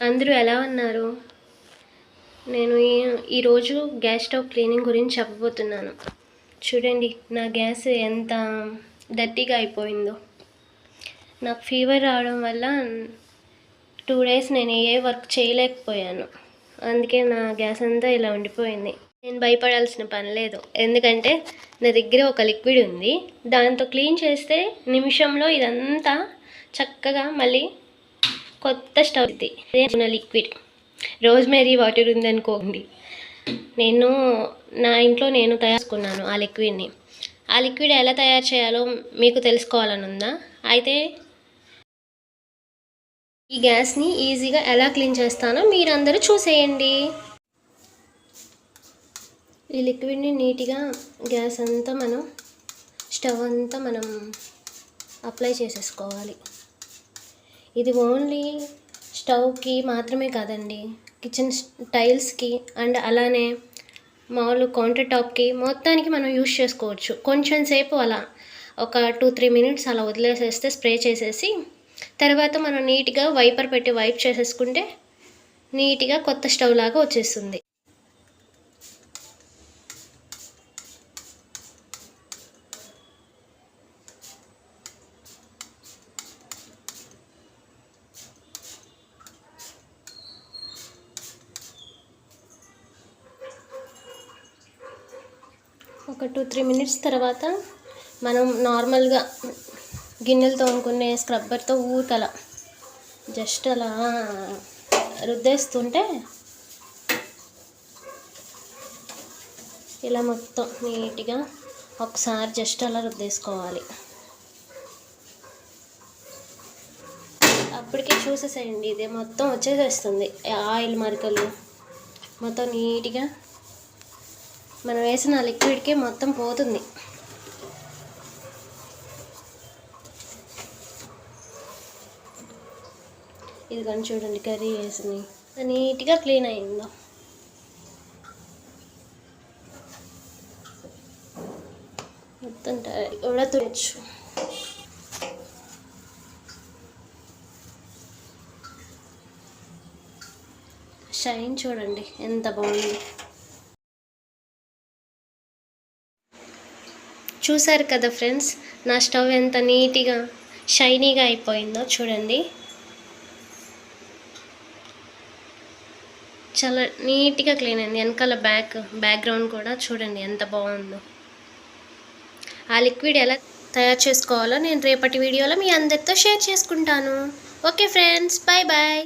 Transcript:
అందరూ ఎలా ఉన్నారు? నేను ఈ- ఈరోజు గ్యాస్ స్టవ్ క్లీనింగ్ గురించి చెప్పబోతున్నాను. చూడండి నా గ్యాస్ ఎంత డర్టీగా అయిపోయిందో. నాకు ఫీవర్ రావడం వల్ల టూ డేస్ నేను ఏ వర్క్ చేయలేకపోయాను. అందుకే నా గ్యాస్ అంతా ఇలా ఉండిపోయింది. నేను భయపడాల్సిన పని లేదు. ఎందుకంటే నా దగ్గర ఒక లిక్విడ్ ఉంది. దాంతో క్లీన్ చేస్తే నిమిషంలో ఇదంతా చక్కగా మళ్ళీ కొత్త స్టవ్ ఇది. నా లిక్విడ్. రోజ్మేరీ వాటర్ ఉందనుకోండి నేను నా ఇంట్లో నేను తయారుకున్నాను ఆ లిక్విడ్ని. ఆ లిక్విడ్ ఎలా తయారు చేయాలో మీకు తెలుసుకోవాలని ఉందా? అయితే ఈ గ్యాస్ని ఈజీగా ఎలా క్లీన్ చేస్తానో మీరందరూ చూసేయండి. ఈ లిక్విడ్ని నీట్గా గ్యాస్ అంతా మనం స్టవ్ అంతా మనం అప్లై చేసేసుకోవాలి. ఇది ఓన్లీ స్టవ్కి మాత్రమే కాదండి. కిచెన్ టైల్స్కి అండ్ అలానే మామూలు కౌంటర్ టాప్కి మొత్తానికి మనం యూస్ చేసుకోవచ్చు. కొంచెం సేపు అలా ఒక టూ త్రీ మినిట్స్ అలా వదిలేసేస్తే స్ప్రే చేసేసి తర్వాత మనం నీట్గా వైపర్ పెట్టి వైప్ చేసేసుకుంటే నీట్గా కొత్త స్టవ్ లాగా వచ్చేస్తుంది. ఒక టూ త్రీ మినిట్స్ తర్వాత మనం నార్మల్గా గిన్నెలు తోముకునే స్క్రబ్బర్తో ఊతల. జస్ట్ అలా రుద్దేస్తుంటే ఇలా మొత్తం నీట్గా ఒకసారి జస్ట్ అలా రుద్దేసుకోవాలి. అప్పటికే చూసేసేయండి ఇది మొత్తం వచ్చేసేస్తుంది. ఆయిల్ మరకలు మొత్తం నీట్గా మనం వేసిన లిక్విడ్కి మొత్తం పోతుంది. ఇది కానీ చూడండి కర్రీ వేసింది. నీట్గా క్లీన్ అయిందో. మొత్తం కూడా తుడచ్చు షైన్ చూడండి ఎంత బాగుంది. చూసారు కదా ఫ్రెండ్స్? నా స్టవ్ ఎంత నీట్గా షైనీగా అయిపోయిందో చూడండి. చాలా నీట్గా క్లీన్ అయింది. వెనకాల బ్యాక్ బ్యాక్గ్రౌండ్ కూడా చూడండి ఎంత బాగుందో. ఆ లిక్విడ్ ఎలా తయారు చేసుకోవాలో నేను రేపటి వీడియోలో మీ అందరితో షేర్ చేసుకుంటాను. Okay friends bye bye